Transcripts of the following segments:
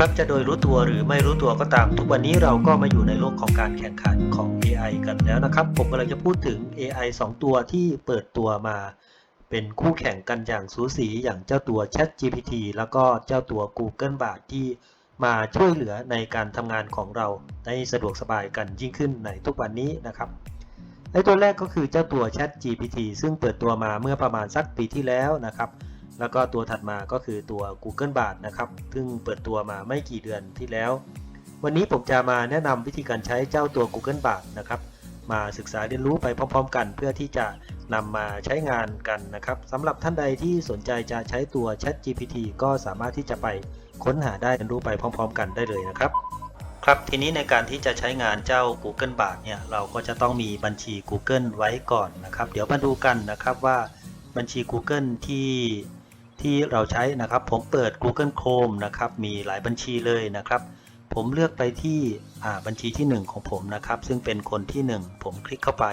ครับจะโดยรู้ตัวหรือไม่รู้ตัวก็ตาม ทุกวันนี้เราก็มาอยู่ในโลกของการแข่งขันของ AI กันแล้วนะครับ ผมกำลังจะพูดถึง AI 2 ตัวที่เปิดตัวมา เป็นคู่แข่งกันอย่างสูสีอย่างเจ้าตัว Chat GPT แล้วก็เจ้าตัว Google Bard ที่มาช่วยเหลือในการทำงานของเราได้สะดวกสบายกันยิ่งขึ้นในทุกวันนี้นะครับไอตัวแรกก็คือเจ้าตัว Chat GPT ซึ่งเปิดตัวมาเมื่อประมาณสักปีที่แล้วนะครับ แล้วก็ตัวถัดมาก็คือตัว Google b a r นะครับซึ่งเปิดตัวมาไม่กี่เดือนที่แล้ว วันนี้ผมจะมาแนะนำวิธีการใช้เจ้าตัว Google b a r นะครับมาศึกษาเรียนรู้ไปพร้อม ๆ กัน เพื่อที่จะนำมาใช้งานกันนะครับสำหรับท่านใดที่สนใจจะใช้ตัว Chat GPT ก็สามารถที่จะไปค้นหาได้เรียนรู้ไปพร้อม ๆ กันได้เลยนะครับ ครับทีนี้ในการที่จะใช้งานเจ้า Google b a r เนี่ยเราก็จะต้องมีบัญชี Google ไว้ก่อนนะครับ เดี๋ยวมาดูกันนะครับว่าบัญชี Google ที่ ที่เราใช้นะครับ ผมเปิด Google Chrome นะครับ มีหลายบัญชีเลยนะครับ ผมเลือกไปที่อ่าบัญชีที่ 1 ของผมนะครับ ซึ่งเป็นคนที่ 1 ผมคลิกเข้าไป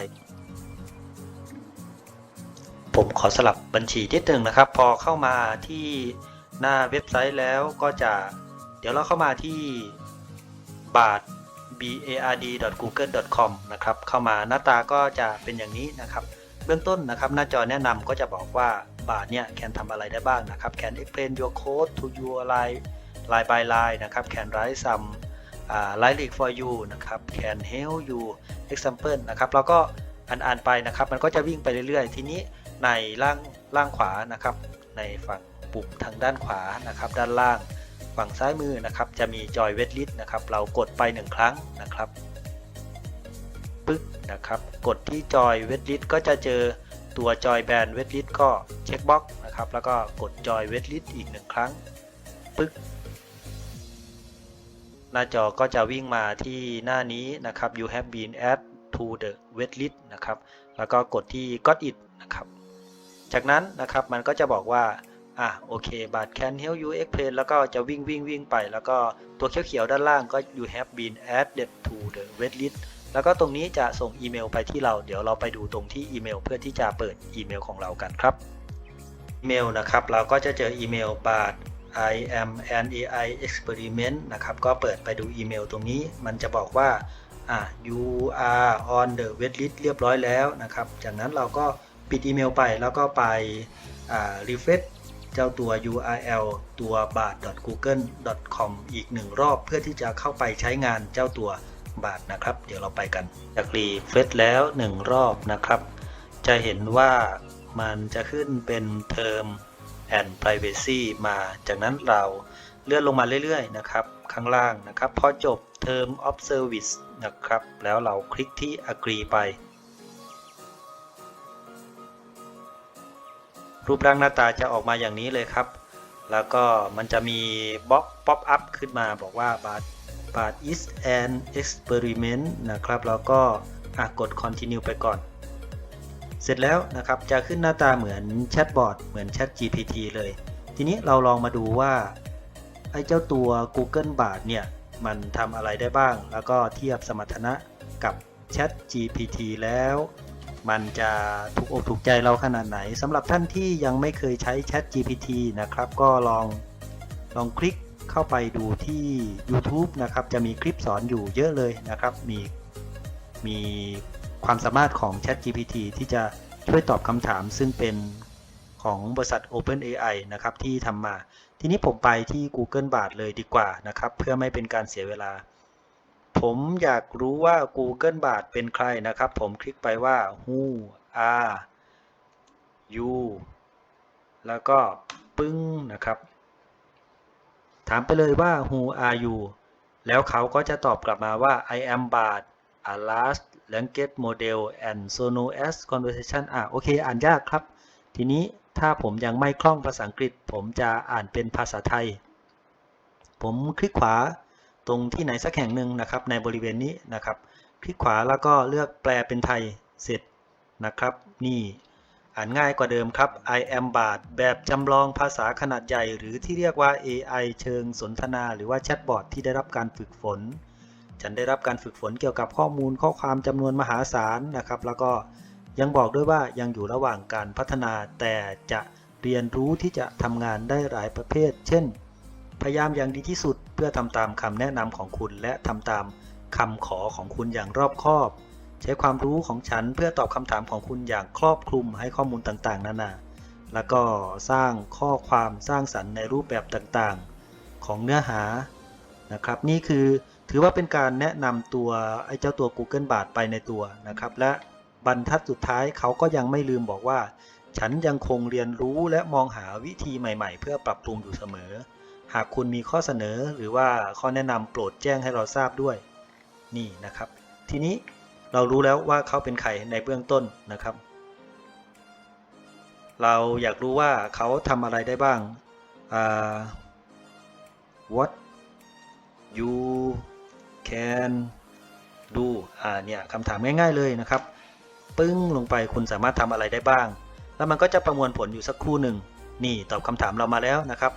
ผมขอสลับบัญชีที่หนึ่งนะครับ พอเข้ามาที่หน้าเว็บไซต์แล้วก็จะ เดี๋ยวเราเข้ามาที่ bard bard.google.com นะครับ เข้ามาหน้าตาก็จะเป็นอย่างนี้นะครับ เบื้องต้นนะครับ หน้าจอแนะนำก็จะบอกว่า บาร์เนี่ยแคนทำอะไรได้บ้างนะครับ can explain your code to your line line by line นะครับ can write some uh, line for you นะครับ can help you example นะครับแล้วก็อ่านๆไปนะครับมันก็จะวิ่งไปเรื่อยๆ ทีนี้ในล่างล่างขวานะครับในฝั่งปุ่มทางด้านขวานะครับด้านล่างฝั่งซ้ายมือนะครับจะมีจอยเวทลิสนะครับเรากดไป 1 ครั้งนะครับปึ๊กนะครับกดที่จอยเวทลิสก็จะเจอ ตัวจอยแบนเวทลิสก็เช็คบ็อกนะครับแล้วก็กดจอยเวทลิสอีกหนึ่งครั้งปึ๊กหน้าจอก็จะวิ่งมาที่หน้านี้นะครับ you have been add to the wait list นะครับแล้วก็กดที่ got it นะครับจากนั้นนะครับมันก็จะบอกว่าอะโอเคบัตร can help you explain แล้วก็จะวิ่งวิ่งวิ่งไป แล้วก็ตัวเขียวๆด้านล่างก็ you have been added to the wait list แล้วก็ตรงนี้จะส่งอีเมลไปที่เรา เดี๋ยวเราไปดูตรงที่อีเมล เพื่อที่จะเปิดอีเมลของเรากันครับ อีเมลนะครับ เราก็จะเจออีเมลบาท I am an AI experiment นะครับ ก็เปิดไปดูอีเมลตรงนี้ มันจะบอกว่าอะ you are on the wait list เรียบร้อยแล้วนะครับ จากนั้นเราก็ปิดอีเมลไปแล้วก็ไปอ่า refresh เจ้าตัว URL ตัว bard.google.com อีกหนึ่งรอบเพื่อที่จะเข้าไปใช้งานเจ้าตัว บาทนะครับ เดี๋ยวเราไปกัน จากรีเฟซแล้วหนึ่งรอบนะครับ จะเห็นว่ามันจะขึ้นเป็น Term and Privacy มาจากนั้นเราเลื่อนลงมาเรื่อยๆ นะครับ ข้างล่างนะครับ พอจบ Term of Service นะครับ แล้วเราคลิกที่ Agree ไป รูปร่างหน้าตาจะออกมาอย่างนี้เลยครับ แล้วก็มันจะมีบล็อกป๊อปอัพขึ้นมาบอกว่า Bard Bard is an experiment นะครับ แล้วก็กด continue ไปก่อน เสร็จแล้วนะครับ จะขึ้นหน้าตาเหมือนแชทบอทเหมือนแชท GPT เลย ทีนี้เราลองมาดูว่า ไอ้เจ้าตัว Google Bard เนี่ย มันทำอะไรได้บ้าง แล้วก็เทียบสมรรถนะกับ Chat GPT แล้วมันจะถูกอกถูกใจเราขนาดไหนสำหรับท่านที่ยังไม่เคยใช้ Chat GPT นะครับ ก็ลองลองคลิก เข้าไปดูที่ YouTube นะครับ จะมีคลิปสอนอยู่เยอะเลยนะครับ มีมีความสามารถของ Chat GPT ที่จะช่วยตอบคำถามซึ่งเป็นของบริษัท OpenAI นะครับที่ทำมา ทีนี้ผมไปที่ Google Bard เลยดีกว่านะครับ เพื่อไม่เป็นการเสียเวลา ผมอยากรู้ว่า Google Bard เป็นใครนะครับ ผมคลิกไปว่า who are you แล้วก็ปึ้งนะครับ ถามไปเลยว่า who are you แล้วเขาก็จะตอบกลับมาว่า I am Bard a large language model and so no as conversation อะโอเค อ่านยากครับ ทีนี้ถ้าผมยังไม่คล่องภาษาอังกฤษ ผมจะอ่านเป็นภาษาไทย ผมคลิกขวาตรงที่ไหนสักแห่งหนึ่งนะครับ ในบริเวณนี้นะครับ คลิกขวาแล้วก็เลือกแปลเป็นไทยเสร็จนะครับ นี่ อ่านง่ายกว่าเดิมครับ I am Bard แบบจำลองภาษาขนาดใหญ่ หรือที่เรียกว่า AI เชิงสนทนา หรือว่าแชทบอทที่ได้รับการฝึกฝน ฉันได้รับการฝึกฝนเกี่ยวกับข้อมูลข้อความจำนวนมหาศาลนะครับ แล้วก็ยังบอกด้วยว่ายังอยู่ระหว่างการพัฒนา แต่จะเรียนรู้ที่จะทำงานได้หลายประเภท เช่น พยายามอย่างดีที่สุดเพื่อทำตามคำแนะนำของคุณ และทำตามคำขอของคุณอย่างรอบคอบ ใช้ความรู้ของฉันเพื่อตอบคำถามของคุณอย่างครอบคลุมให้ข้อมูลต่างๆ นานา แล้วก็สร้างข้อความสร้างสรรค์ในรูปแบบต่างๆ ของเนื้อหานะครับ นี่คือถือว่าเป็นการแนะนำตัวไอ้เจ้าตัว Google Bard ไปในตัวนะครับ และบรรทัดสุดท้ายเขาก็ยังไม่ลืมบอกว่า ฉันยังคงเรียนรู้และมองหาวิธีใหม่ ๆ เพื่อปรับปรุงอยู่เสมอ หากคุณมีข้อเสนอหรือว่าข้อแนะนำโปรดแจ้งให้เราทราบด้วย นี่นะครับ ทีนี้ เรารู้แล้วว่าเขาเป็นใครในเบื้องต้นนะครับ เราอยากรู้ว่าเขาทำอะไรได้บ้างอ่า what you can do อ่าเนี่ยคำถามง่ายๆเลยนะครับ ปึ้งลงไปคุณสามารถทำอะไรได้บ้าง แล้วมันก็จะประมวลผลอยู่สักครู่หนึ่ง นี่ตอบคำถามเรามาแล้วนะครับ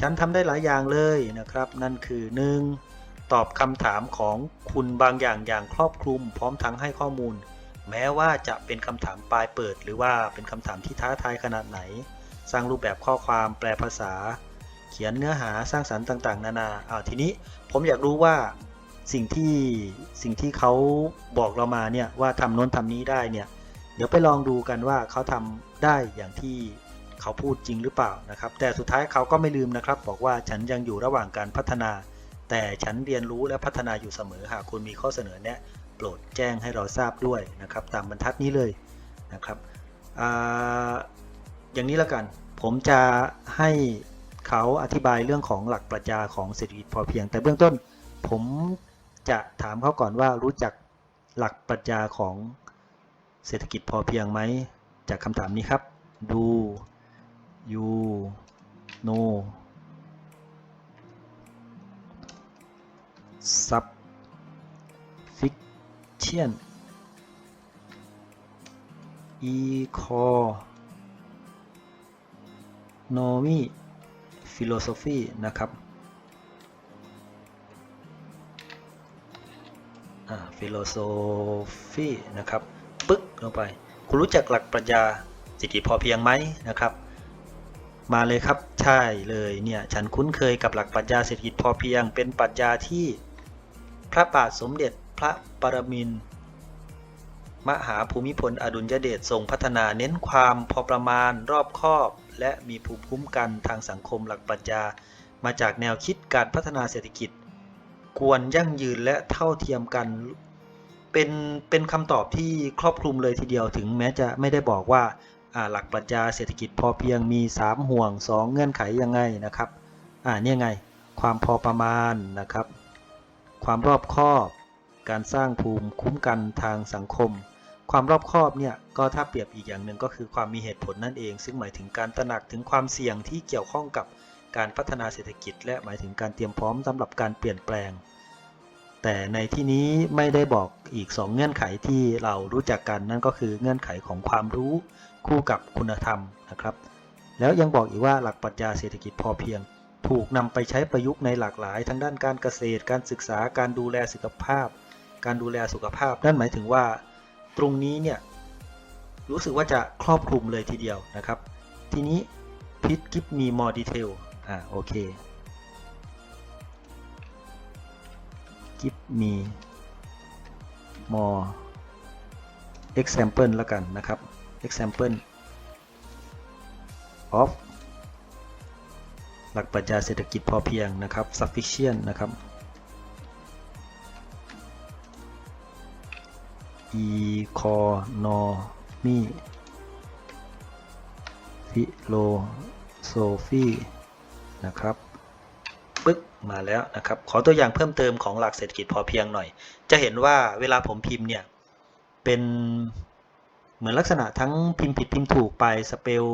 ฉันทำได้หลายอย่างเลยนะครับ นั่นคือ 1. ตอบคำถามของคุณบางอย่างอย่างครอบคลุม พร้อมทั้งให้ข้อมูล แม้ว่าจะเป็นคำถามปลายเปิด หรือว่าเป็นคำถามที่ท้าทายขนาดไหน สร้างรูปแบบข้อความแปลภาษา เขียนเนื้อหาสร้างสรรค์ต่าง ๆ นานาอ้าวทีนี้ผมอยากรู้ว่าสิ่งที่สิ่งที่เขาบอกเรามาเนี่ยว่าทำโน้นทำนี้ได้เนี่ยเดี๋ยวไปลองดูกันว่าเขาทำได้อย่างที่เขาพูดจริงหรือเปล่านะครับ แต่สุดท้ายเขาก็ไม่ลืมนะครับ บอกว่าฉันยังอยู่ระหว่างการพัฒนา แต่ฉันเรียนรู้และพัฒนาอยู่เสมอหากคุณมีข้อเสนอแนะโปรดแจ้งให้เราทราบด้วยนะครับตามบรรทัดนี้เลยนะครับออย่างนี้แล้วกัน ผมจะให้เขาอธิบายเรื่องของหลักปรัชญาของเศรษฐกิจพอเพียง แต่เบื้องต้นผมจะถามเขาก่อนว่ารู้จักหลักปรัชญาของเศรษฐกิจพอเพียงไหมจากคำถามนี้ครับดู you know sufficient economy philosophy นะครับอ่า philosophy นะครับปึ๊กลงไป คุณรู้จักหลักปรัชญาเศรษฐกิจพอเพียงไหมนะครับ มาเลยครับใช่เลยเนี่ย ฉันคุ้นเคยกับหลักปรัชญาเศรษฐกิจพอเพียง เป็นปรัชญาที่ พระบาทสมเด็จพระปรมินทรมหาภูมิพลอดุลยเดชทรงพัฒนาเน้นความพอประมาณรอบคอบ และมีภูมิคุ้มกันทางสังคมหลักปรัชญา มาจากแนวคิดการพัฒนาเศรษฐกิจ ควรยั่งยืนและเท่าเทียมกัน เป็นเป็นคำตอบที่ครอบคลุมเลยทีเดียวถึงแม้จะไม่ได้บอกว่าหลักปรัชญาเศรษฐกิจพอเพียงมี 3 ห่วง 2 เงื่อนไขยังไงนะครับอ่านี่ไง ความพอประมาณนะครับ ความรอบคอบ การสร้างภูมิคุ้มกันทางสังคม ความรอบคอบเนี่ยก็ถ้าเปรียบอีกอย่างหนึ่งก็คือความมีเหตุผลนั่นเอง ซึ่งหมายถึงการตระหนักถึงความเสี่ยงที่เกี่ยวข้องกับการพัฒนาเศรษฐกิจ และหมายถึงการเตรียมพร้อมสำหรับการเปลี่ยนแปลง แต่ในที่นี้ไม่ได้บอกอีก 2 เงื่อนไขที่เรารู้จักกันนั่นก็คือเงื่อนไขของความรู้คู่กับคุณธรรมนะครับ แล้วยังบอกอีกว่าหลักปรัชญาเศรษฐกิจพอเพียง ถูกนำไปใช้ประยุกต์ในหลากหลาย ทั้งด้านการเกษตร การศึกษา การดูแลสุขภาพ การดูแลสุขภาพ นั่นหมายถึงว่า ตรงนี้เนี่ยรู้สึกว่าจะครอบคลุมเลยทีเดียวนะครับ ทีนี้พิทกิฟมี more detail อ่าโอเค give me more example แล้วกันนะครับ example of หลักปรัชญาเศรษฐกิจพอเพียงนะครับ sufficient นะครับ economy philosophy นะครับปึ๊กมาแล้วนะครับ ขอตัวอย่างเพิ่มเติมของหลักเศรษฐกิจพอเพียงหน่อย จะเห็นว่าเวลาผมพิมพ์เนี่ย เป็นเหมือนลักษณะทั้งพิมพ์ผิดพิมพ์ถูกไปสเปล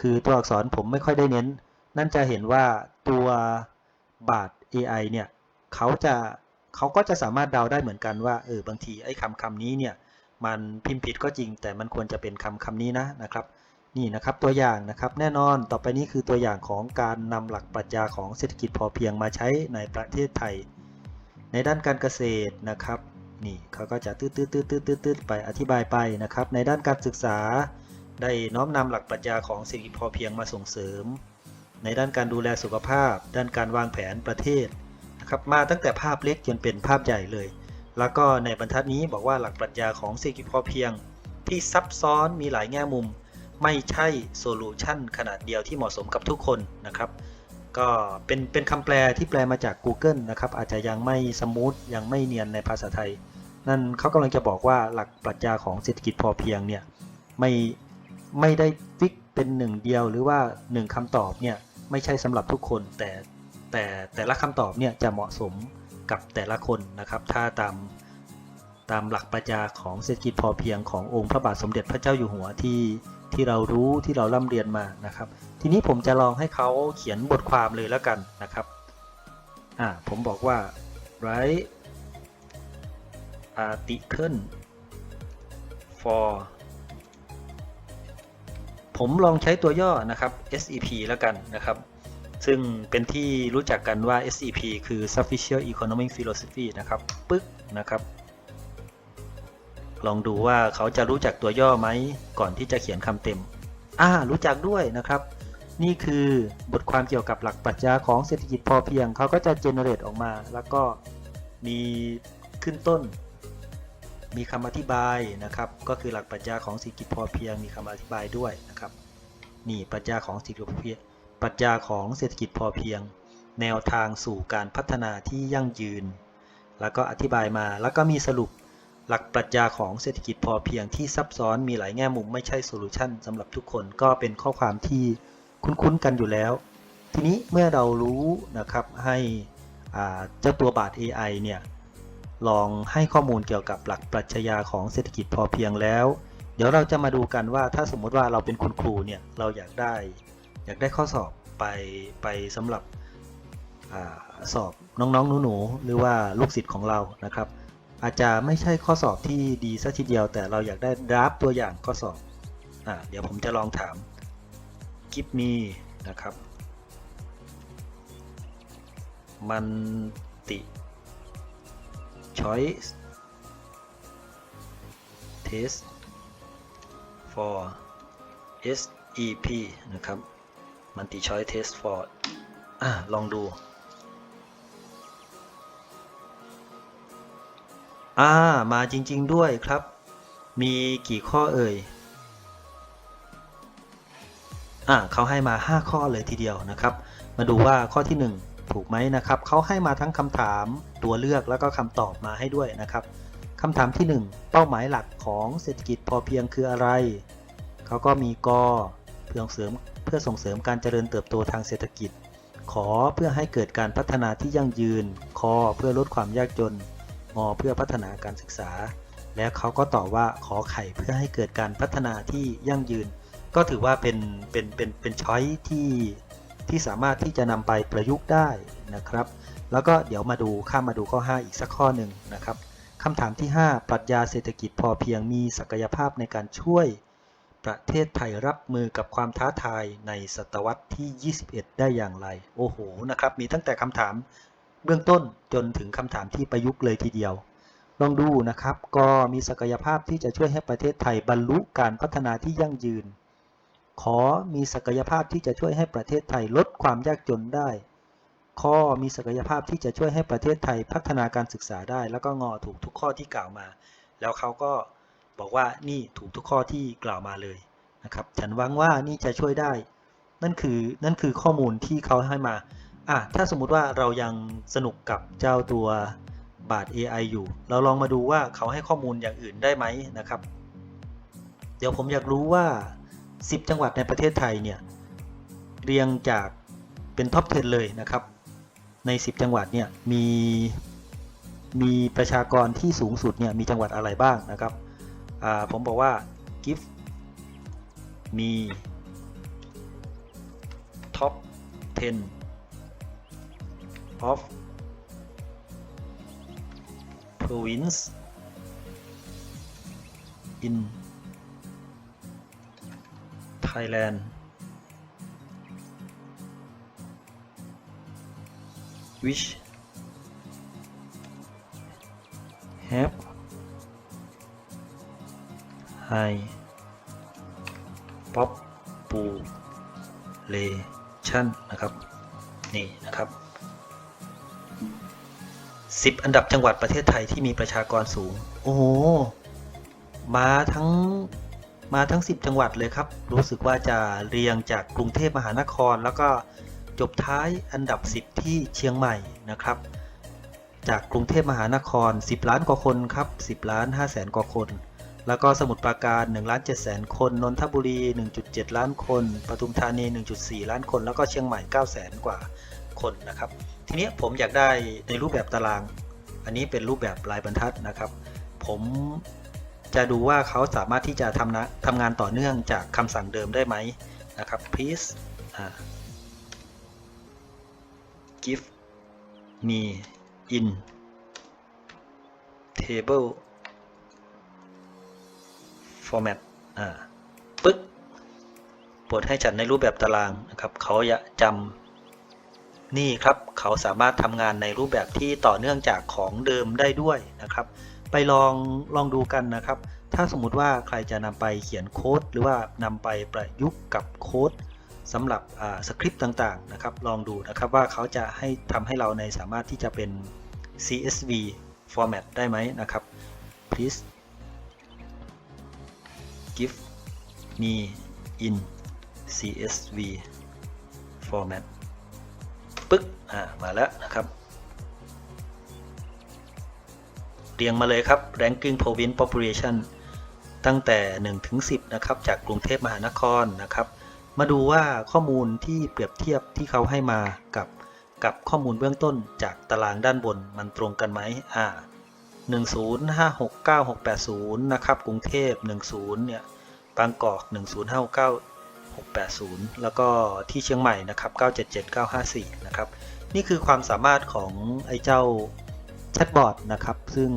คือตัวอักษรผมไม่ค่อยได้เน้น นั่นจะเห็นว่าตัวบาท AI เนี่ยเขาจะเขาก็จะสามารถเดาได้เหมือนกันว่าเออบางทีไอ้คำคำนี้เนี่ยมันพิมพ์ผิดก็จริง แต่มันควรจะเป็นคำคำนี้นะนะครับ นี่นะครับตัวอย่างนะครับแน่นอนต่อไปนี้คือตัวอย่างของการนำหลักปรัชญาของเศรษฐกิจพอเพียงมาใช้ในประเทศไทย ในด้านการเกษตรนะครับนี่เขาก็จะตืดตืดตืดตืดตืดตืดไปอธิบายไปนะครับ ในด้านการศึกษา ได้น้อมนำหลักปรัชญาของเศรษฐกิจพอเพียงมาส่งเสริม ในด้านการดูแลสุขภาพ ด้านการวางแผนประเทศนะครับมาตั้งแต่ภาพเล็กจนเป็นภาพใหญ่เลย แล้วก็ในบรรทัดนี้บอกว่าหลักปรัชญาของเศรษฐกิจพอเพียง ที่ซับซ้อนมีหลายแง่มุม ไม่ใช่โซลูชันขนาดเดียวที่เหมาะสมกับทุกคนนะครับก็เป็นเป็นคำแปลที่แปลมาจาก Google นะครับอาจจะยังไม่สมูทยังไม่เนียนในภาษาไทย นั่นเขากำลังจะบอกว่าหลักปรัชญาของเศรษฐกิจพอเพียงเนี่ยไม่ไม่ได้ฟิกเป็นหนึ่งเดียวหรือว่าหนึ่งคำตอบเนี่ย ไม่ใช่สำหรับทุกคน แต่แต่แต่ละคำตอบเนี่ยจะเหมาะสมกับแต่ละคนนะครับ ถ้าตามตามหลักปรัชญาของเศรษฐกิจพอเพียงขององค์พระบาทสมเด็จพระเจ้าอยู่หัวที่ที่เรารู้ที่เราล่ำเรียนมานะครับ ทีนี้ผมจะลองให้เขาเขียนบทความเลยแล้วกันนะครับอ่าผมบอกว่า write article for ผมลองใช้ตัวย่อนะครับ SEP แล้วกันนะครับ ซึ่งเป็นที่รู้จักกันว่า SEP คือ Sufficient Economic Philosophy นะครับ ปึ๊กนะครับ ลองดูว่าเขาจะรู้จักตัวย่อไหมก่อนที่จะเขียนคำเต็ม อ่า รู้จักด้วยนะครับ นี่คือบทความเกี่ยวกับหลักปรัชญาของเศรษฐกิจพอเพียง เขาก็จะเจเนเรตออกมา แล้วก็มีขึ้นต้น มีคำอธิบายนะครับ ก็คือหลักปรัชญาของเศรษฐกิจพอเพียงมีคำอธิบายด้วยนะครับ นี่ปรัชญาของเศรษฐกิจพอเพียงปรัชญาของเศรษฐกิจพอเพียง แนวทางสู่การพัฒนาที่ยั่งยืน แล้วก็อธิบายมาแล้วก็มีสรุปหลักปรัชญาของเศรษฐกิจพอเพียงที่ซับซ้อนมีหลายแง่มุมไม่ใช่โซลูชันสำหรับทุกคนก็เป็นข้อความที่คุ้นๆกันอยู่แล้ว ทีนี้เมื่อเรารู้นะครับให้เจ้าตัวบาท AI เนี่ย ลองให้ข้อมูลเกี่ยวกับหลักปรัชญาของเศรษฐกิจพอเพียงแล้ว เดี๋ยวเราจะมาดูกันว่าถ้าสมมติว่าเราเป็นคุณครูเนี่ยเราอยากได้ อยากได้ข้อสอบไปไปสำหรับอสอบน้องๆหนูๆหรือว่าลูกศิษย์ของเรานะครับ อาจจะไม่ใช่ข้อสอบที่ดีซะทีเดียว แต่เราอยากได้ดราฟตัวอย่างข้อสอบอเดี๋ยวผมจะลองถาม give me นะครับ มันติ choice test for SEP นะครับมันติ choice test for อลองดู อ่า มาจริง ๆ ด้วยครับ มีกี่ข้อเอ่ย อ่าเขาให้มา 5 ข้อเลยทีเดียวนะครับ มาดูว่าข้อที่ 1 ถูกไหมนะครับเขาให้มาทั้งคำถามตัวเลือกแล้วก็คำตอบมาให้ด้วยนะครับคำถามที่ 1 เป้าหมายหลักของเศรษฐกิจพอเพียงคืออะไรเขาก็มีกเพื่อเสริมเพื่อส่งเสริมการเจริญเติบโตทางเศรษฐกิจ ขอเพื่อให้เกิดการพัฒนาที่ยั่งยืน คอเพื่อลดความยากจนงอเพื่อพัฒนาการศึกษา และเขาก็ตอบว่าขอไข่เพื่อให้เกิดการพัฒนาที่ยั่งยืน ก็ถือว่าเป็นเป็นเป็นเป็นช้อยที่ ที่สามารถที่จะนำไปประยุกต์ได้นะครับ แล้วก็เดี๋ยวมาดูข้ามมาดูข้อ 5 อีกสักข้อหนึ่งนะครับคำถามที่ 5 ปรัชญาเศรษฐกิจพอเพียงมีศักยภาพในการช่วยประเทศไทยรับมือกับความท้าทายในศตวรรษที่ 21 ได้อย่างไร โอ้โหนะครับ มีตั้งแต่คำถามเบื้องต้นจนถึงคำถามที่ประยุกต์เลยทีเดียว ลองดูนะครับ ก็มีศักยภาพที่จะช่วยให้ประเทศไทยบรรลุการพัฒนาที่ยั่งยืน ขอมีศักยภาพที่จะช่วยให้ประเทศไทยลดความยากจนได้ข้อมีศักยภาพที่จะช่วยให้ประเทศไทยพัฒนาการศึกษาได้ แล้วก็งอถูกทุกข้อที่กล่าวมา แล้วเขาก็บอกว่านี่ถูกทุกข้อที่กล่าวมาเลยนะครับ ฉันหวังว่านี่จะช่วยได้ นั่นคือนั่นคือข้อมูลที่เขาให้มาอะถ้าสมมุติว่าเรายังสนุกกับเจ้าตัวบาท AI อยู่ เราลองมาดูว่าเขาให้ข้อมูลอย่างอื่นได้ไหมนะครับ เดี๋ยวผมอยากรู้ว่า 10 จังหวัดในประเทศไทยเนี่ยเรียงจากเป็นท็อป 10 เลยนะครับ ใน 10 จังหวัดเนี่ยมีมีประชากรที่สูงสุดเนี่ยมีจังหวัดอะไรบ้างนะครับผมบอกว่า give มี top 10 of province in Thailand which have high Population นะครับ นี่นะครับ 10 อันดับจังหวัดประเทศไทยที่มีประชากรสูง โอ้โห มาทั้ง มาทั้ง 10 จังหวัดเลยครับ รู้สึกว่าจะเรียงจากกรุงเทพมหานคร แล้วก็จบท้ายอันดับ 10 ที่เชียงใหม่นะครับ จากกรุงเทพมหานคร 10 ล้านกว่าคนครับ 10 ล้าน5แสนกว่าคน แล้วก็สมุทรปราการ1ล้าน7แสนคน นนทบุรี 1.7 ล้านคนปทุมธานี 1.4 ล้านคน แล้วก็เชียงใหม่ 9 แสนกว่าคนนะครับ ทีนี้ผมอยากได้ในรูปแบบตาราง อันนี้เป็นรูปแบบรายบรรทัดนะครับ ผม จะดูว่าเขาสามารถที่จะทำนะทำงานต่อเนื่องจากคำสั่งเดิมได้ไหมนะครับ please give me in table format อ่าปึ๊กโปรดให้จัดในรูปแบบตารางนะครับ เขาจะจำนี่ครับ เขาสามารถทำงานในรูปแบบที่ต่อเนื่องจากของเดิมได้ด้วยนะครับ ไปลองลองดูกันนะครับ ถ้าสมมุติว่าใครจะนำไปเขียนโค้ด หรือว่านำไปประยุกต์กับโค้ดสำหรับสคริปต์ต่างๆนะครับลองดูนะครับว่าเขาจะให้ทำให้เราในสามารถที่จะเป็น CSV format ได้ไหมนะครับ please give me in CSV format ปึ๊ก อ่า มาแล้วนะครับ เรียงมาเลยครับ ranking province population ตั้งแต่ 1 ถึง 10 นะครับ จากกรุงเทพมหานครนะครับ มาดูว่าข้อมูลที่เปรียบเทียบที่เขาให้มากับกับข้อมูลเบื้องต้นจากตารางด้านบนมันตรงกันไหมอ่า1056980 นะครับ กรุงเทพ 10 เนี่ย บางกอก 1059680 แล้วก็ที่เชียงใหม่นะครับ 977954 นะครับ นี่คือความสามารถของไอ้เจ้า แชทบอทนะครับ ซึ่ง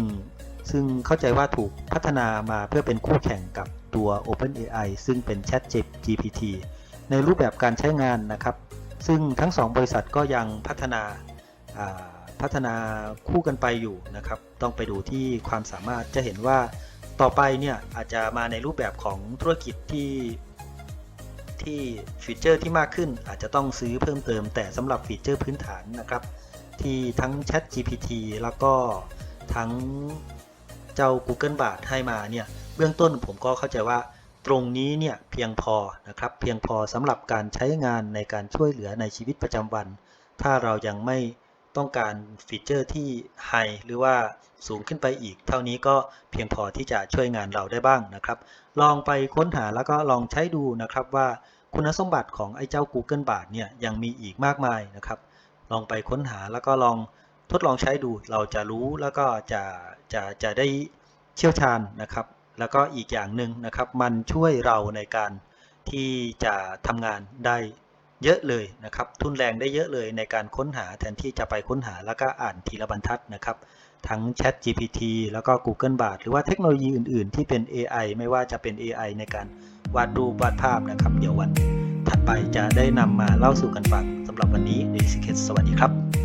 ซึ่งเข้าใจว่าถูกพัฒนามาเพื่อเป็นคู่แข่งกับตัว OpenAI ซึ่งเป็น Chat GPT ในรูปแบบการใช้งานนะครับ ซึ่งทั้ง2บริษัทก็ยังพัฒนาพัฒนาคู่กันไปอยู่นะครับ ต้องไปดูที่ความสามารถจะเห็นว่าต่อไปเนี่ยอาจจะมาในรูปแบบของธุรกิจที่ที่ฟีเจอร์ที่มากขึ้นอาจจะต้องซื้อเพิ่มเติมแต่สำหรับฟีเจอร์พื้นฐานนะครับ ที่ทั้ง Chat GPT แล้วก็ทั้งเจ้า Google Bard ให้มาเนี่ยเบื้องต้นผมก็เข้าใจว่าตรงนี้เนี่ยเพียงพอนะครับเพียงพอสำหรับการใช้งานในการช่วยเหลือในชีวิตประจำวัน ถ้าเรายังไม่ต้องการฟีเจอร์ที่ไฮหรือว่าสูงขึ้นไปอีก เท่านี้ก็เพียงพอที่จะช่วยงานเราได้บ้างนะครับ ลองไปค้นหาแล้วก็ลองใช้ดูนะครับว่าคุณสมบัติของไอ้เจ้า Google Bard เนี่ยยังมีอีกมากมายนะครับ ลองไปค้นหาแล้วก็ลองทดลองใช้ดูเราจะรู้แล้วก็จะจะจะได้เชี่ยวชาญนะครับ แล้วก็อีกอย่างหนึ่งนะครับ มันช่วยเราในการที่จะทำงานได้เยอะเลยนะครับ ทุนแรงได้เยอะเลยในการค้นหาแทนที่จะไปค้นหาแล้วก็อ่านทีละบรรทัดนะครับ ทั้ง Chat GPT แล้วก็ Google Bard หรือว่าเทคโนโลยีอื่น ๆ ที่เป็น AI ไม่ว่าจะเป็น AI ในการวาดรูปวาดภาพนะครับ เดี๋ยววันถัดไปจะได้นำมาเล่าสู่กันฟังำหรับวันนี้ดีสิเคสสวัสดีครับ